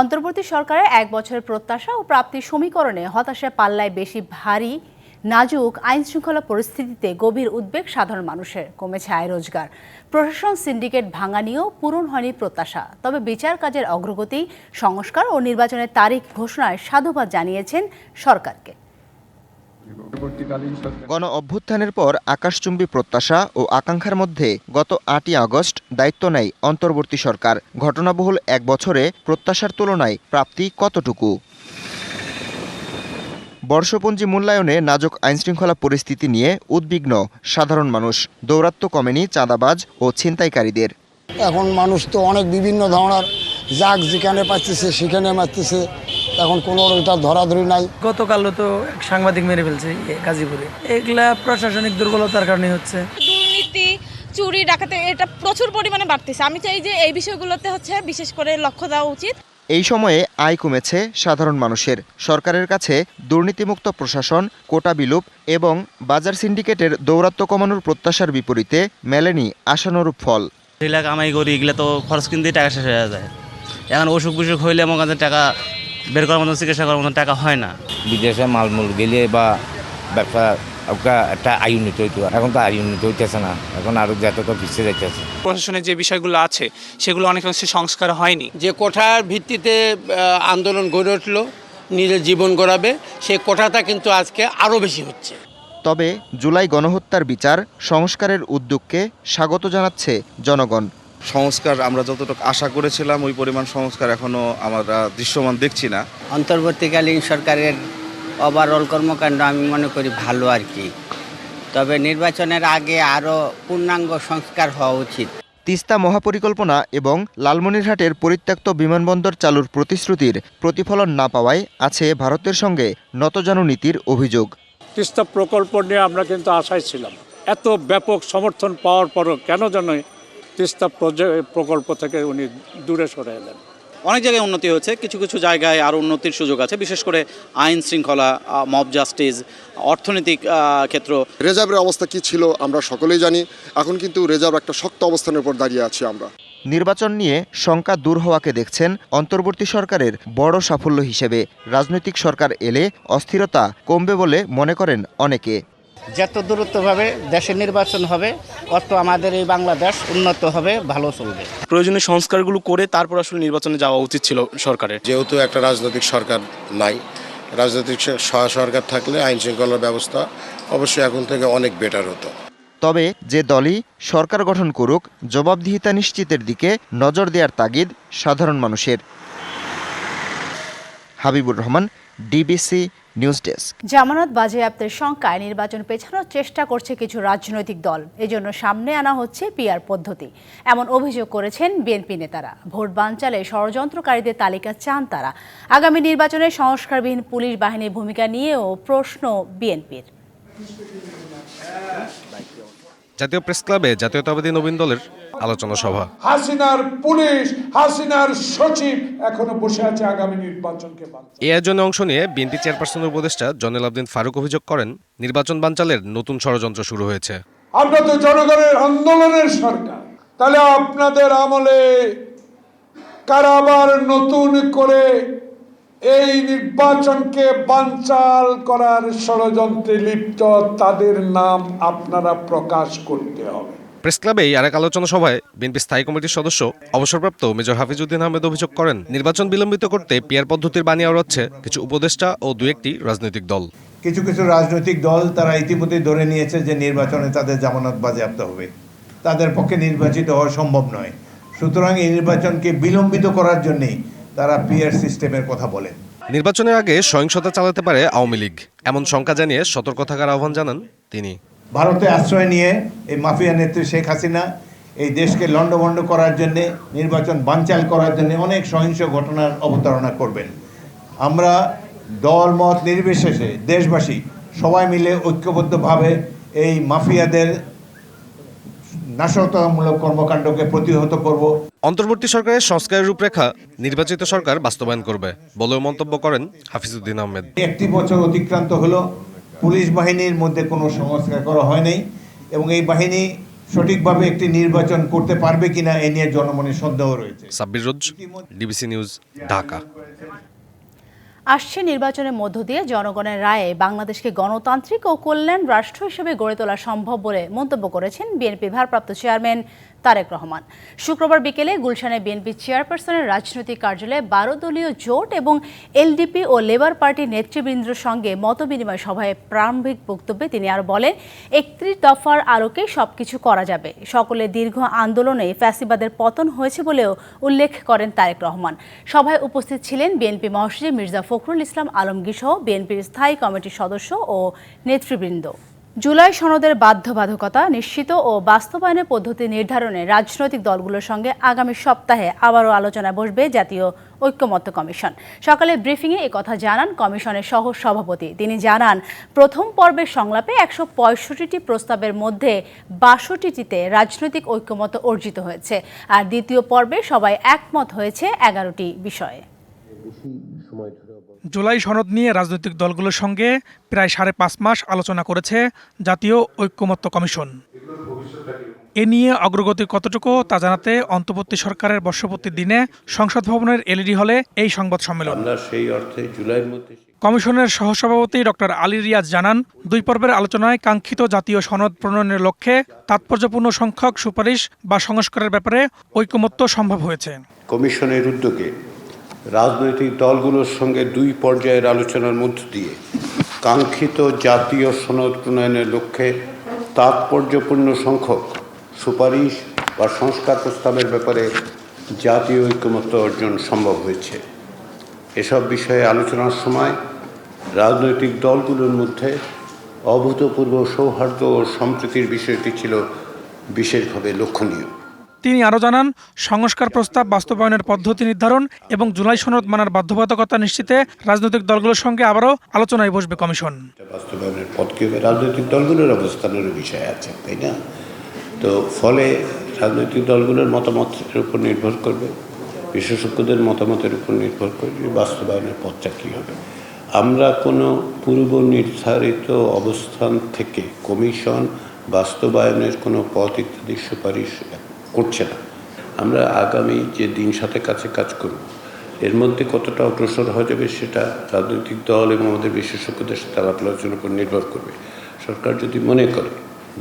অন্তর্বর্তী সরকারের এক বছরের প্রত্যাশা ও প্রাপ্তি সমীকরণে হতাশায় পাল্লায় বেশি ভারী, নাজুক আইন শৃঙ্খলা পরিস্থিতিতে গভীর উদ্বেগ সাধারণ মানুষের। কমেছে আয় রোজগার। প্রশাসন, সিন্ডিকেট ভাঙা নিয়েও পূরণ হয়নি প্রত্যাশা। তবে বিচার কাজের অগ্রগতি, সংস্কার ও নির্বাচনের তারিখ ঘোষণায় সাধুবাদ জানিয়েছেন সরকারকে। গণ অভ্যুত্থানের পর আকাশচুম্বী প্রত্যাশা ও আকাঙ্ক্ষার মধ্যে গত আটই আগস্ট দায়িত্ব নেয় অন্তর্বর্তী সরকার। ঘটনাবহুল এক বছরে প্রত্যাশার তুলনায় প্রাপ্তি কতটুকু? বর্ষপঞ্জি মূল্যায়নে নাজুক আইনশৃঙ্খলা পরিস্থিতি নিয়ে উদ্বিগ্ন সাধারণ মানুষ। দৌরাত্ম্য কমেনি চাঁদাবাজ ও ছিনতাইকারীদের। এখন মানুষ তো অনেক বিভিন্ন ধরনের যাক যেখানে পাচ্ছে সেখানে মারতেছে। এখন কোনো ধরাধরি নাই। গতকালও তো এক সাংবাদিক মেরে ফেলছে গাজীপুরে। এগুলা প্রশাসনিক দুর্বলতার কারণে হচ্ছে। দুর্নীতি চুরি ডাকাতে এটা প্রচুর পরিমাণে বাড়তেছে। আমি চাই যে এই বিষয়গুলোতে হচ্ছে বিশেষ করে লক্ষ্য দেওয়া উচিত। এই সময়ে আয় কমেছে সাধারণ মানুষের। সরকারের কাছে দুর্নীতিমুক্ত প্রশাসন কোটা বিলুপ এবং বাজার সিন্ডিকেটের দৌরাত্ম্য কমানোর প্রত্যাশার বিপরীতে মেলেনি আশানুরূপ ফল। যেগুলা কামাই করি এগুলা তো খরচ কিনতেই টাকা শেষ হয়ে যায়। এখন অসুখ বিসুখ হইলে আমার কাছে টাকা বের করার মতন চিকিৎসা করার মতন টাকা হয় না। বিদেশে মালমূল গেলে বা ব্যবসা একটা আয় উন্নতি হইতো। এখন তো আয় উন্নতি হইতেছে না। এখন আরও যত তো পিছিয়ে যাইতেছে। প্রশাসনের যে বিষয়গুলো আছে সেগুলো অনেক অনেকাংশে সংস্কার হয়নি। যে কোঠার ভিত্তিতে আন্দোলন গড়ে উঠল নিজের জীবন গড়াবে সেই কোঠাটা কিন্তু আজকে আরও বেশি হচ্ছে। তবে জুলাই গণহত্যার বিচার সংস্কারের উদ্যোগকে স্বাগত জানাচ্ছে জনগণ। সংস্কার আমরা যতটুকু আশা করেছিলাম ওই পরিমাণ সংস্কার এখনও আমরা দৃশ্যমান দেখছি না। অন্তর্বর্তীকালীন সরকারের ওভারঅল কর্মকাণ্ড আমি মনে করি ভালো আর কি। তবে নির্বাচনের আগে আরও পূর্ণাঙ্গ সংস্কার হওয়া উচিত। তিস্তা মহাপরিকল্পনা এবং লালমনিরহাটের পরিত্যক্ত বিমানবন্দর চালুর প্রতিশ্রুতির প্রতিফলন না পাওয়ায় আছে ভারতের সঙ্গে নতজানু নীতির অভিযোগ। তিস্তা প্রকল্প নিয়ে আমরা কিন্তু আশায় ছিলাম। এত ব্যাপক সমর্থন পাওয়ার পরও কেন যেন তিস্তা প্রকল্প থেকে উনি দূরে সরে এলেন। অনেক জায়গায় উন্নতি হয়েছে কিছু কিছু জায়গায় আরও উন্নতির সুযোগ আছে বিশেষ করে আইন শৃঙ্খলা মব জাস্টিস অর্থনৈতিক ক্ষেত্র। রেজার্ভের অবস্থা কি ছিল আমরা সকলেই জানি এখন কিন্তু রেজার্ভ একটা শক্ত অবস্থানের উপর দাঁড়িয়ে আছি আমরা। নির্বাচন নিয়ে শঙ্কা দূর হওয়াকে দেখছেন অন্তর্বর্তী সরকারের বড় সাফল্য হিসেবে। রাজনৈতিক সরকার এলে অস্থিরতা কমবে বলে মনে করেন অনেকে। যত দূরত্বভাবে দেশের নির্বাচন হবে অত আমাদের এই বাংলাদেশ উন্নত হবে ভালো চলবে। প্রয়োজনীয় সংস্কারগুলো করে তারপর আসলে নির্বাচনে যাওয়া উচিত ছিল সরকারের। যেহেতু একটা রাজনৈতিক সরকার নাই রাজনৈতিক সরকার থাকলে আইন শৃঙ্খলার ব্যবস্থা অবশ্যই এখন থেকে অনেক বেটার হতো। তবে যে দলই সরকার গঠন করুক জবাবদিহিতা নিশ্চিতের দিকে নজর দেওয়ার তাগিদ সাধারণ মানুষের। Habibur Rahman DBC news desk. জামানত বাজেয়াপ্তের শঙ্কায় নির্বাচন পেছানোর চেষ্টা করছে কিছু রাজনৈতিক দল। এজন্য সামনে আনা হচ্ছে পিআর পদ্ধতি। এমন অভিযোগ করেছেন বিএনপি নেতারা। ভোট বানচালে ষড়যন্ত্রকারীদের তালিকা চান তারা। আগামী নির্বাচনে সংস্কারবিহীন পুলিশ বাহিনীর ভূমিকা নিয়েও প্রশ্ন বিএনপির। জাতীয় প্রেস ক্লাবে জাতীয়তাবাদী নবীন দলের আলোচনা সভা। হাসিনার পুলিশ হাসিনার সচিব এখনও বসে আছে আগামী নির্বাচনকে এই আয়োজনে অংশ নিয়ে বিএনপি চেয়ারপারসনের উপদেষ্টা জনেল আবদিন ফারুক অভিযোগ করেন নির্বাচন বানচালের নতুন ষড়যন্ত্র শুরু হয়েছে। আমরা তো জনগণের আন্দোলনের সরকার। তাহলে আপনাদের আমলে কারাবার নতুন করে এই নির্বাচনকে বানচাল করার ষড়যন্ত্রে লিপ্ত তাদের নাম আপনারা প্রকাশ করতে হবে। প্রেস ক্লাবে এই আরেক আলোচনা সভায় বিএনপি স্থায়ী কমিটির সদস্য অবসরপ্রাপ্ত মেজর হাফিজউদ্দিন আহমেদ অভিযোগ করেন নির্বাচন বিলম্বিত করতে পিয়ার পদ্ধতির বাণী আওড়াচ্ছে কিছু উপদেষ্টা ও দু একটি রাজনৈতিক দল। কিছু কিছু রাজনৈতিক দল তারা ইতিমধ্যে ধরে নিয়েছে যে নির্বাচনে তাদের জামানত বাজেয়াপ্ত হবে। তাদের পক্ষে নির্বাচিত হওয়া সম্ভব নয়। সুতরাং এই নির্বাচনকে বিলম্বিত করার জন্যই তারা পিয়ার সিস্টেমের কথা বলেন নির্বাচনের আগে সহিংসতা চালাতে পারে আওয়ামী লীগ। এমন শঙ্কা জানিয়ে সতর্ক থাকার আহ্বান জানান তিনি। ভারতে আশ্রয় নিয়ে এই মাফিয়া নেত্রী শেখ হাসিনা এই দেশকে লণ্ডভণ্ড করার জন্যে নির্বাচন বানচাল করার জন্য অনেক সহিংস ঘটনার অবতারণা করবেন। আমরা দল মত নির্বিশেষে দেশবাসী সবাই মিলে ঐক্যবদ্ধভাবে এই মাফিয়াদের নাশকতামূলক কর্মকাণ্ডকে প্রতিহত করব। অন্তর্বর্তী সরকারের সংস্কারের রূপরেখা নির্বাচিত সরকার বাস্তবায়ন করবে বলেও মন্তব্য করেন হাফিজউদ্দিন আহমেদ। একটি বছর অতিক্রান্ত হলো পুলিশ বাহিনীর মধ্যে কোনো সংস্কার করা হয় নাই এবং এই বাহিনী সঠিকভাবে একটি নির্বাচন করতে পারবে কিনা এ নিয়ে জনমনে সন্দেহ রয়েছে। Sabbir Roz DBC news Dhaka. আসছে নির্বাচনের মধ্য দিয়ে জনগণের রায়ে বাংলাদেশকে গণতান্ত্রিক ও কল্যাণ রাষ্ট্র হিসেবে গড়ে তোলা সম্ভব বলে মন্তব্য করেছেন বিএনপি ভারপ্রাপ্ত চেয়ারম্যান তারেক রহমান। শুক্রবার বিকেলে গুলশানে বিএনপি চেয়ারপারসনের রাজনৈতিক কার্যালয়ে বারো দলীয় জোট এবং এলডিপি ও লেবার পার্টির নেতৃবৃন্দের সঙ্গে মতবিনিময় সভায় প্রারম্ভিক বক্তব্যে তিনি আর বলেন, একত্রিশ দফার আলোকে সবকিছু করা যাবে। সকলে দীর্ঘ আন্দোলনে ফ্যাসিবাদের পতন হয়েছে বলেও উল্লেখ করেন তারেক রহমান। সভায় উপস্থিত ছিলেন বিএনপি মহাসচিব মির্জা ফখরুল ইসলাম আলমগীর সহ বিএনপির স্থায়ী কমিটির সদস্য ও নেতৃবৃন্দ। জুলাই সনদের বাধ্যবাধকতা নিশ্চিত ও বাস্তবায়নের পদ্ধতি নির্ধারণে রাজনৈতিক দলগুলোর সঙ্গে আগামী সপ্তাহে আবারও আলোচনায় বসবে জাতীয় ঐক্যমত্য কমিশন। সকালে ব্রিফিংয়ে কথা জানান কমিশনের সহ সভাপতি তিনি জানান প্রথম পর্বের সংলাপে একশো পঁয়ষট্টিটি প্রস্তাবের মধ্যে বাষট্টিটিতে রাজনৈতিক ঐক্যমত্য অর্জিত হয়েছে আর দ্বিতীয় পর্বে সবাই একমত হয়েছে এগারোটি বিষয়ে। জুলাই সনদ নিয়ে রাজনৈতিক দলগুলোর সঙ্গে প্রায় সাড়ে পাঁচ মাস আলোচনা করেছে জাতীয় ঐক্যমত্য কমিশন। এ নিয়ে অগ্রগতি কতটুকু তা জানাতে অন্তর্বর্তী সরকারের বর্ষপূর্তির দিনে সংসদ ভবনের এলইডি হলে এই সংবাদ সম্মেলন। সেই অর্থে জুলাইয়ের মধ্যে কমিশনের সহসভাপতি ডক্টর আলী রিয়াজ জানান দুই পর্বের আলোচনায় কাঙ্ক্ষিত জাতীয় সনদ প্রণয়নের লক্ষ্যে তাৎপর্যপূর্ণ সংখ্যক সুপারিশ বা সংস্কারের ব্যাপারে ঐকমত্য সম্ভব হয়েছে। কমিশনের উদ্যোগে রাজনৈতিক দলগুলোর সঙ্গে দুই পর্যায়ের আলোচনার মধ্য দিয়ে কাঙ্ক্ষিত জাতীয় সনদ প্রণয়নের লক্ষ্যে তাৎপর্যপূর্ণ সংখ্যক সুপারিশ বা সংস্কার প্রস্তাবের ব্যাপারে জাতীয় ঐক্যমত্য অর্জন সম্ভব হয়েছে। এসব বিষয়ে আলোচনার সময় রাজনৈতিক দলগুলোর মধ্যে অভূতপূর্ব সৌহার্দ্য ও সম্প্রীতির বিষয়টি ছিল বিশেষভাবে লক্ষণীয়। তিনি আরও জানান, সংস্কার প্রস্তাব বাস্তবায়নের পদ্ধতি নির্ধারণ এবং জুলাই সনদ মানার বাধ্যবাধকতা নিশ্চিতে রাজনৈতিক দলগুলোর সঙ্গে আবারও আলোচনায় বসবে কমিশন। বাস্তবায়নের পথ কী হবে রাজনৈতিক দলগুলোর অবস্থানেরও বিষয় আছে, তাই না? তো ফলে রাজনৈতিক দলগুলোর মতামতের উপর নির্ভর করবে, বিশেষজ্ঞদের মতামতের উপর নির্ভর করবে বাস্তবায়নের পথটা কী হবে। আমরা কোনো পূর্ব নির্ধারিত অবস্থান থেকে কমিশন বাস্তবায়নের কোনো পথ ইত্যাদি সুপারিশ করছে না। আমরা আগামী যে দিন সাথে কাছে কাজ করব এর মধ্যে কতটা অগ্রসর হয়ে যাবে সেটা রাজনৈতিক দল এবং আমাদের বিশেষজ্ঞদের সাথে আলাপ আলোচনার উপর নির্ভর করবে। সরকার যদি মনে করে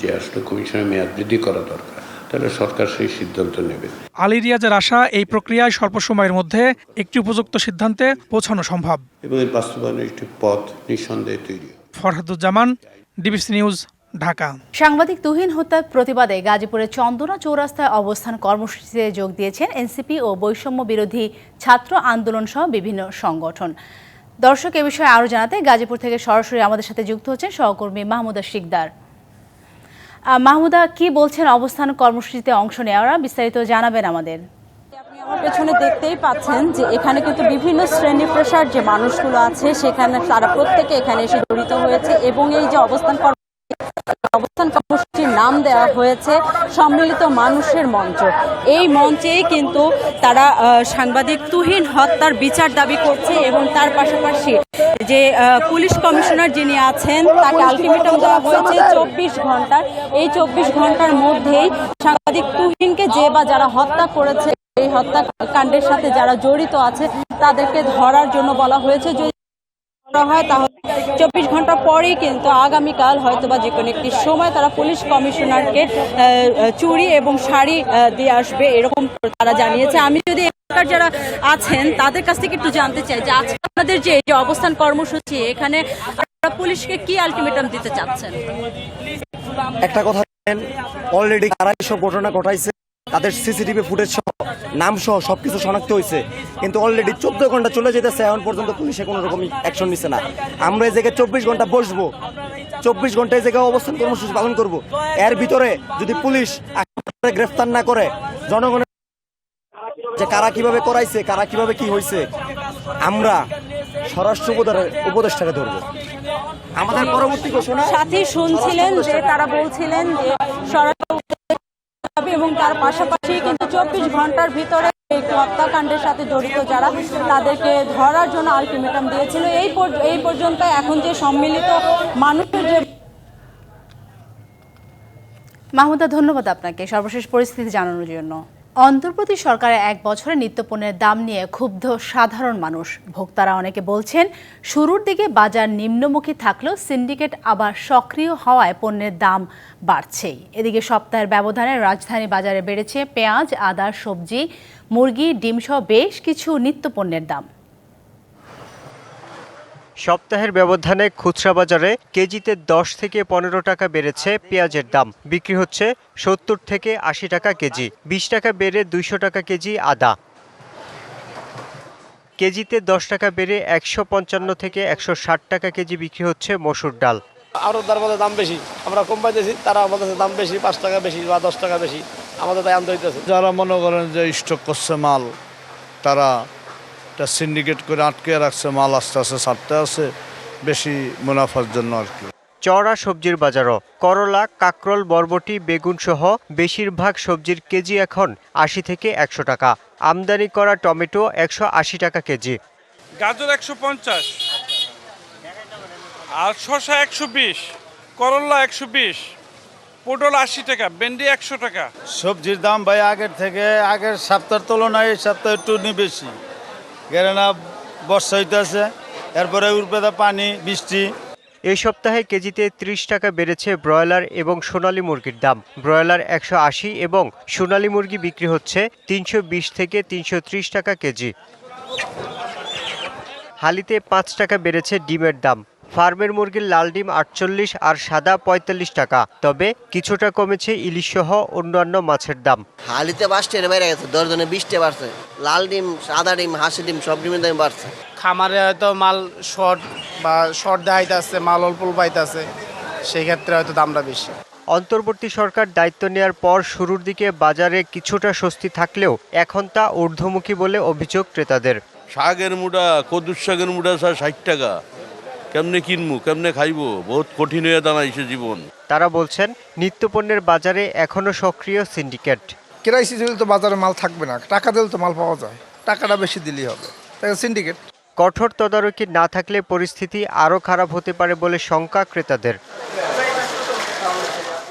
যে আসলে কমিশনের মেয়াদ বৃদ্ধি করা দরকার তাহলে সরকার সেই সিদ্ধান্ত নেবে। আলী রিয়াজের আশা এই প্রক্রিয়ায় স্বল্প সময়ের মধ্যে একটি উপযুক্ত সিদ্ধান্তে পৌঁছানো সম্ভব। এবং এর বাস্তবায়নের একটি পথ নিঃসন্দেহে তৈরি। Farhaduzzaman DBC news Dhaka. সাংবাদিক তুহিন হত্যার প্রতিবাদে গাজীপুরের চন্দনা চৌরাস্তায় অবস্থান কর্মসূচিতে যোগ দিয়েছেন এনসিপি ও বৈষম্য বিরোধী ছাত্র আন্দোলন সহ বিভিন্ন সংগঠন। দর্শক এ বিষয়ে আরও জানাতে গাজীপুর থেকে সরাসরি আমাদের সাথে যুক্ত হচ্ছেন সহকর্মী মাহমুদা শিকদার। মাহমুদা কি বলছেন অবস্থান কর্মসূচিতে অংশ নেওয়ারা? বিস্তারিত জানাবেন আমাদের। আমার পেছনে দেখতেই পাচ্ছেন যে এখানে কিন্তু বিভিন্ন শ্রেণি পেশার যে মানুষগুলো আছে সেখানে তারা প্রত্যেকে এখানে এসে জড়িত হয়েছে এবং এই যে অবস্থান অবস্থান কর্মসূচির নাম দেওয়া হয়েছে সম্মিলিত মানুষের মঞ্চ। এই মঞ্চেই কিন্তু তারা সাংবাদিক তুহিন হত্যার বিচার দাবি করছে এবং তার পাশাপাশি যে পুলিশ কমিশনার যিনি আছেন, তাকে আলটিমেটাম দেওয়া হয়েছে চব্বিশ ঘণ্টার। এই চব্বিশ ঘণ্টার মধ্যেই সাংবাদিক তুহিনকে যে বা যারা হত্যা করেছে, এই হত্যাকাণ্ডের সাথে যারা জড়িত আছে, তাদেরকে ধরার জন্য বলা হয়েছে। করা হয়, তাহলে চব্বিশ ঘণ্টা পরেই কিন্তু আগামীকাল হয়তো বা যে কোনো একটি সময় তারা পুলিশ কমিশনারকে চুড়ি এবং শাড়ি দিয়ে আসবে এরকম তারা জানিয়েছে। আমি যদি এখানকার যারা আছেন, তাদের কাছ থেকে একটু জানতে চাই যে আজকে আপনাদের যে অবস্থান কর্মসূচি, এখানে আপনারা পুলিশকে কি আলটিমেটাম দিতে চাচ্ছেন? একটা কথা অলরেডি এসব ঘটনা ঘটাইছে। তাদের সিসিটিভি ফুটেজ সহ, নাম সহ সবকিছু শনাক্ত হয়েছে। কিন্তু অলরেডি চোদ্দ ঘণ্টা চলে যেতেছে, এখন পর্যন্ত পুলিশে কোনো রকম অ্যাকশন নিচ্ছে না। আমরা এই জায়গায় চব্বিশ ঘণ্টা বসবো। চব্বিশ ঘণ্টা এই জায়গায় অবস্থান কর্মসূচি পালন করব। এর ভিতরে যদি পুলিশ গ্রেফতার না করে, জনগণের যে কারা কীভাবে করাইছে, কারা কীভাবে কি হয়েছে আমরা স্বরাষ্ট্র উপদেষ্টা- উপদেষ্টাকে ধরবো। আমাদের পরবর্তী ঘোষণা সাথে শুনছিলেন যে তারা বলছিলেন যে হবে এবং তার পাশাপাশি কিন্তু চব্বিশ ঘণ্টার ভিতরে এই হত্যাকাণ্ডের সাথে জড়িত যারা, তাদেরকে ধরার জন্য আলটিমেটাম দিয়েছিল। এই এই পর্যন্ত এখন যে সম্মিলিত মানুষের যে মাহমুদা, ধন্যবাদ আপনাকে। সর্বশেষ পরিস্থিতি জানানোর জন্য। অন্তর্বর্তী সরকারের এক বছরে নিত্যপণ্যের দাম নিয়ে ক্ষুব্ধ সাধারণ মানুষ। ভোক্তারা অনেকে বলছেন, শুরুর দিকে বাজার নিম্নমুখী থাকলেও সিন্ডিকেট আবার সক্রিয় হওয়ায় পণ্যের দাম বাড়ছেই। এদিকে সপ্তাহের ব্যবধানে রাজধানী বাজারে বেড়েছে পেঁয়াজ, আদা, সবজি, মুরগি, ডিমসহ বেশ কিছু নিত্যপণ্যের দাম। সপ্তাহের ব্যবধানে খুচরা বাজারে কেজিতে দশ থেকে পনেরো টাকা বেড়েছে পেঁয়াজের দাম। বিক্রি হচ্ছে সত্তর থেকে আশি টাকা কেজি বিশ টাকা বেড়ে দুইশো টাকা কেজি আদা। কেজিতে দশ টাকা বেড়ে একশো পঞ্চান্ন থেকে একশো ষাট টাকা কেজি বিক্রি হচ্ছে মসুর ডাল। আরও তার মধ্যে দাম বেশি। আমরা কম পাইতেছি তারা আমাদের দাম বেশি পাঁচ টাকা বেশি বা দশ টাকা বেশি। আমাদের তাই আনতে হইতেছে। যারা মনে করেন যে স্টক করছে মাল তারা এটা সিন্ডিকেট করে আটকে রাখছে মাল আস্তে আস্তে ছাড়তে আছে বেশি মুনাফার জন্য আর কি। চড়া সবজির বাজারও করলা কাকরল বরবটি বেগুন সহ বেশিরভাগ সবজির কেজি এখন আশি থেকে একশো টাকা। আমদানি করা টমেটো একশো আশি টাকা কেজি। গাজর একশো পঞ্চাশ। আর শশা একশো বিশ। করল্লা একশো বিশ। পটল আশি টাকা ভেন্ডি একশো টাকা। সবজির দাম ভাই আগের থেকে আগের সপ্তাহের তুলনায় এই সপ্তাহে একটু নি বেশি। কেননা বর্ষা হইতেছে, এরপরে উর্বেদা পানি, বৃষ্টি। এই সপ্তাহে কেজিতে ত্রিশ টাকা বেড়েছে ব্রয়লার এবং সোনালী মুরগির দাম। ব্রয়লার একশো আশি এবং সোনালী মুরগি বিক্রি হচ্ছে তিনশো বিশ থেকে তিনশো ত্রিশ টাকা কেজি। হালিতে পাঁচ টাকা বেড়েছে ডিমের দাম। ফার্মের মুরগির লাল ডিম আটচল্লিশ আর সাদা পঁয়তাল্লিশ টাকা। তবে কিছুটা কমেছে ইলিশ সহ অন্যান্য মাছের দাম। হালিতে বাস ট্রেনে বেড়ে গেছে দশজনে বিশটে বাড়ছে। লাল ডিম সাদা ডিম হাঁসি ডিম সব ডিমের দাম বাড়ছে। খামারে হয়তো মাল শর্ট বা শর্ট দেখাইতেছে মাল অল্প অল্প পাইতেছে সেই ক্ষেত্রে হয়তো দামটা বেশি। অন্তর্বর্তী সরকার দায়িত্ব নেয়ার পর শুরুর দিকে বাজারে কিছুটা স্বস্তি থাকলেও এখন তা ঊর্ধ্বমুখী বলে অভিযোগ ক্রেতাদের। শাকের মুড়া কদুর শাকের মুড়া স্যার ষাট টাকা। কেমনে কিনবো কেমনে খাইবো? বহুত কঠিন হয়ে দাঁড়াইছে জীবন। তারা বলছেন নিত্যপণ্যের বাজারে এখনও সক্রিয় সিন্ডিকেট। ক্রাইসিস হলে তো বাজারে মাল থাকবে না টাকা দিলে তো মাল পাওয়া যায়। টাকাটা বেশি দিলেই হবে। তাই সিন্ডিকেট। কঠোর তদারকি না থাকলে পরিস্থিতি আরও খারাপ হতে পারে বলে শঙ্কা ক্রেতাদের।